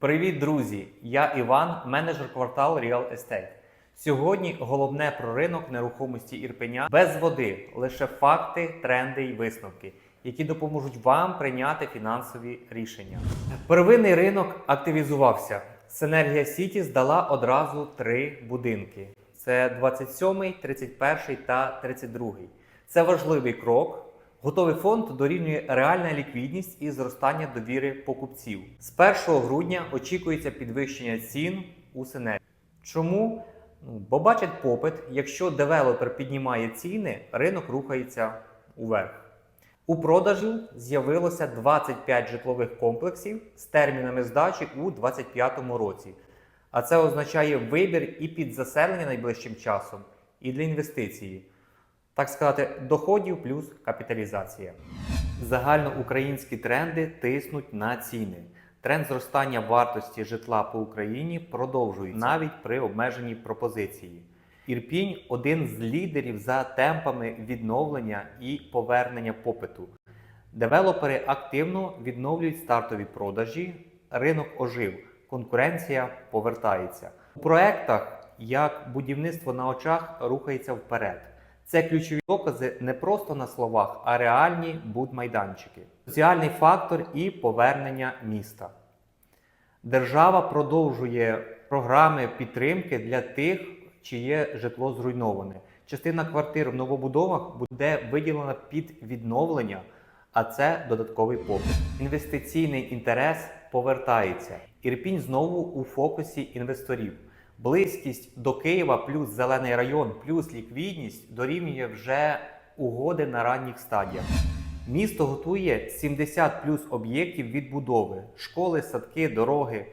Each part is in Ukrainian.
Привіт, друзі! Я Іван, менеджер квартал Real Estate. Сьогодні головне про ринок нерухомості Ірпеня без води, лише факти, тренди і висновки, які допоможуть вам прийняти фінансові рішення. Первинний ринок активізувався. Синергія Сіті здала одразу три будинки: це 27, 31 та 32. Це важливий крок. Готовий фонд дорівнює реальна ліквідність і зростання довіри покупців. З 1 грудня очікується підвищення цін у Синергії. Чому? Ну, бо бачать попит, якщо девелопер піднімає ціни, ринок рухається уверх. У продажі з'явилося 25 житлових комплексів з термінами здачі у 2025 році. А це означає вибір і під заселення найближчим часом, і для інвестиції. Так сказати, доходів плюс капіталізація. Загальноукраїнські тренди тиснуть на ціни. Тренд зростання вартості житла по Україні продовжується навіть при обмеженій пропозиції. Ірпінь один з лідерів за темпами відновлення і повернення попиту. Девелопери активно відновлюють стартові продажі, ринок ожив, конкуренція повертається. У проектах як будівництво на очах рухається вперед. Це ключові докази не просто на словах, а реальні будмайданчики. Соціальний фактор і повернення міста. Держава продовжує програми підтримки для тих, чиє житло зруйноване. Частина квартир в новобудовах буде виділена під відновлення, а це додатковий попит. Інвестиційний інтерес повертається. Ірпінь знову у фокусі інвесторів. Близькість до Києва плюс зелений район, плюс ліквідність дорівнює вже угоди на ранніх стадіях. Місто готує 70 плюс об'єктів відбудови, школи, садки, дороги.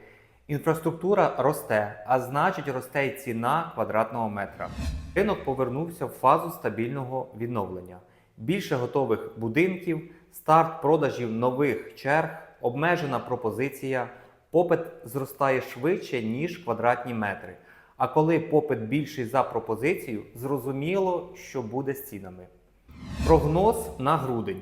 Інфраструктура росте, а значить росте й ціна квадратного метра. Ринок повернувся в фазу стабільного відновлення. Більше готових будинків, старт продажів нових черг, обмежена пропозиція. Попит зростає швидше, ніж квадратні метри. А коли попит більший за пропозицію, зрозуміло, що буде з цінами. Прогноз на грудень.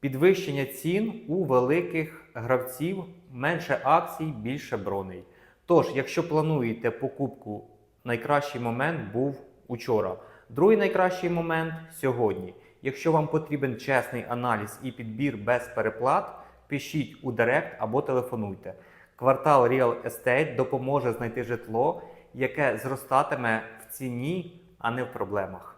Підвищення цін у великих гравців, менше акцій, більше броней. Тож, якщо плануєте покупку, найкращий момент був учора. Другий найкращий момент сьогодні. Якщо вам потрібен чесний аналіз і підбір без переплат, пишіть у Директ або телефонуйте. Квартал Real Estate допоможе знайти житло, яке зростатиме в ціні, а не в проблемах.